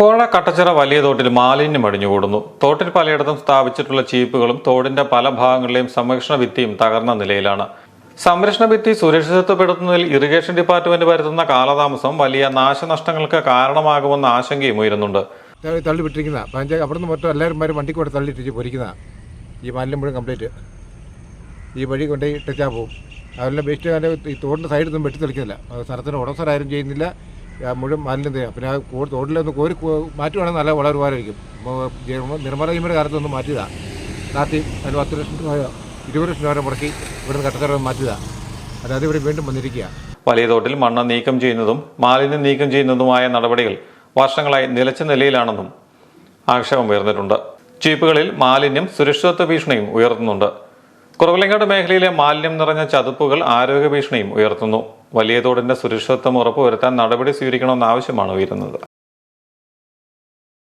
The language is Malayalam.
കോഴ കട്ടച്ചിറ വലിയ തോട്ടിൽ മാലിന്യം അടിഞ്ഞുകൂടുന്നു. തോട്ടിൽ പലയിടത്തും സ്ഥാപിച്ചിട്ടുള്ള ചീപ്പുകളും തോടിന്റെ പല ഭാഗങ്ങളിലെയും സംരക്ഷണ ഭിത്തിയും തകർന്ന നിലയിലാണ്. സംരക്ഷണ ഭിത്തി സുരക്ഷിതത്വപ്പെടുത്തുന്നതിൽ ഇറിഗേഷൻ ഡിപ്പാർട്ട്മെന്റ് വരുത്തുന്ന കാലതാമസം വലിയ നാശനഷ്ടങ്ങൾക്ക് കാരണമാകുമെന്ന ആശങ്കയും ഉയരുന്നുണ്ട്. തള്ളി വിട്ടിരിക്കുന്ന എല്ലാവരും വണ്ടി ഈ മാലിന്യം മുഴുവൻ കംപ്ലീറ്റ് ഈ വഴി കൊണ്ടുപോയി ഇട്ടാൽ പോകും അതെല്ലാം വേസ്റ്റ് ഈ തോടിന്റെ സൈഡിൽ നിന്നും വെട്ടി തെളിക്കുന്നില്ല സ്ഥലത്തിന് ഉടമസ്ഥരാരും ചെയ്യുന്നില്ല. മുഴുവൻ മാലിന്യം പിന്നെ ആ തോട്ടിലൊന്ന് കോരി മാറ്റുവാണെങ്കിൽ നല്ല വളരെ ഉപകാരമായിരിക്കും നിർമ്മല ചെയ്യുമ്പോൾ കാലത്തൊന്ന് മാറ്റിയതാണ് നാട്ടി അതിന് പത്ത് ലക്ഷം രൂപ ഇരുപത് ലക്ഷം രൂപ മുടക്കി ഇവിടുന്ന് കട്ടത്തറ മാറ്റിയതാണ് അതായത് ഇവിടെ വീണ്ടും വന്നിരിക്കുക വലിയ തോട്ടിൽ മണ്ണ് നീക്കം ചെയ്യുന്നതും മാലിന്യം നീക്കം ചെയ്യുന്നതുമായ നടപടികൾ വർഷങ്ങളായി നിലച്ച നിലയിലാണെന്നും ആക്ഷേപം ഉയർന്നിട്ടുണ്ട്. ചീപ്പുകളിൽ മാലിന്യം സുരക്ഷിതത്വ ഭീഷണിയും ഉയർത്തുന്നുണ്ട്. കുറവലങ്ങാട് മേഖലയിലെ മാലിന്യം നിറഞ്ഞ ചതുപ്പുകൾ ആരോഗ്യ ഭീഷണിയും ഉയർത്തുന്നു. വലിയ തോടിന്റെ സുരക്ഷിതത്വം ഉറപ്പുവരുത്താൻ നടപടി സ്വീകരിക്കണമെന്ന ആവശ്യമാണ് ഉയരുന്നത്.